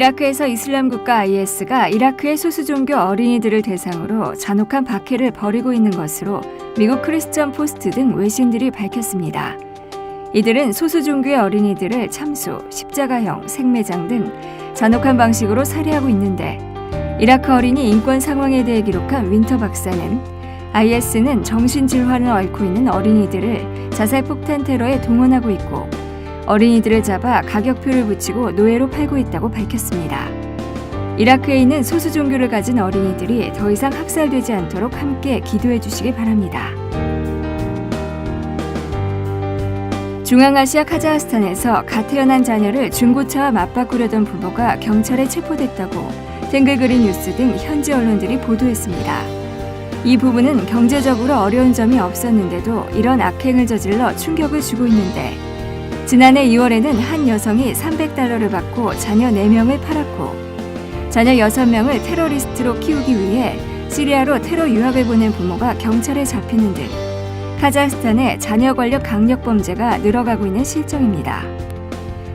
이라크에서 이슬람 국가 IS가 이라크의 소수 종교 어린이들을 대상으로 잔혹한 박해를 벌이고 있는 것으로 미국 크리스천 포스트 등 외신들이 밝혔습니다. 이들은 소수 종교의 어린이들을 참수, 십자가형, 생매장 등 잔혹한 방식으로 살해하고 있는데 이라크 어린이 인권 상황에 대해 기록한 윈터 박사는 IS는 정신 질환을 앓고 있는 어린이들을 자살 폭탄 테러에 동원하고 있고 어린이들을 잡아 가격표를 붙이고 노예로 팔고 있다고 밝혔습니다. 이라크에 있는 소수 종교를 가진 어린이들이 더 이상 학살되지 않도록 함께 기도해 주시기 바랍니다. 중앙아시아 카자흐스탄에서 갓 태어난 자녀를 중고차와 맞바꾸려던 부모가 경찰에 체포됐다고 탱글그린 뉴스 등 현지 언론들이 보도했습니다. 이 부부는 경제적으로 어려운 점이 없었는데도 이런 악행을 저질러 충격을 주고 있는데 지난해 2월에는 한 여성이 300달러를 받고 자녀 4명을 팔았고 자녀 6명을 테러리스트로 키우기 위해 시리아로 테러 유학을 보낸 부모가 경찰에 잡히는 등 카자흐스탄의 자녀 권력 강력 범죄가 늘어가고 있는 실정입니다.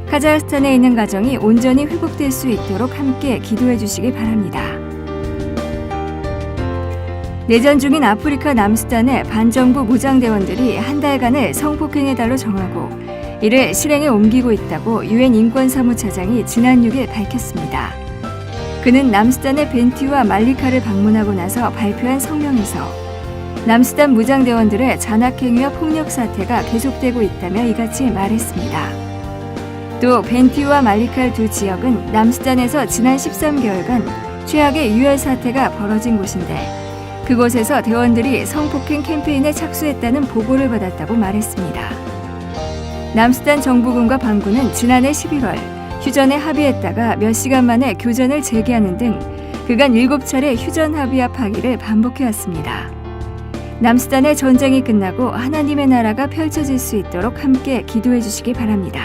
카자흐스탄에 있는 가정이 온전히 회복될 수 있도록 함께 기도해 주시기 바랍니다. 내전 중인 아프리카 남수단의 반정부 무장대원들이 한 달간의 성폭행의 달로 정하고 이를 실행에 옮기고 있다고 유엔 인권사무차장이 지난 6일 밝혔습니다. 그는 남수단의 벤티와 말리카를 방문하고 나서 발표한 성명에서 남수단 무장대원들의 잔악행위와 폭력 사태가 계속되고 있다며 이같이 말했습니다. 또 벤티와 말리칼 두 지역은 남수단에서 지난 13개월간 최악의 유혈 사태가 벌어진 곳인데 그곳에서 대원들이 성폭행 캠페인에 착수했다는 보고를 받았다고 말했습니다. 남수단 정부군과 반군은 지난해 11월 휴전에 합의했다가 몇 시간 만에 교전을 재개하는 등 그간 7차례 휴전 합의와 파기를 반복해왔습니다. 남수단의 전쟁이 끝나고 하나님의 나라가 펼쳐질 수 있도록 함께 기도해 주시기 바랍니다.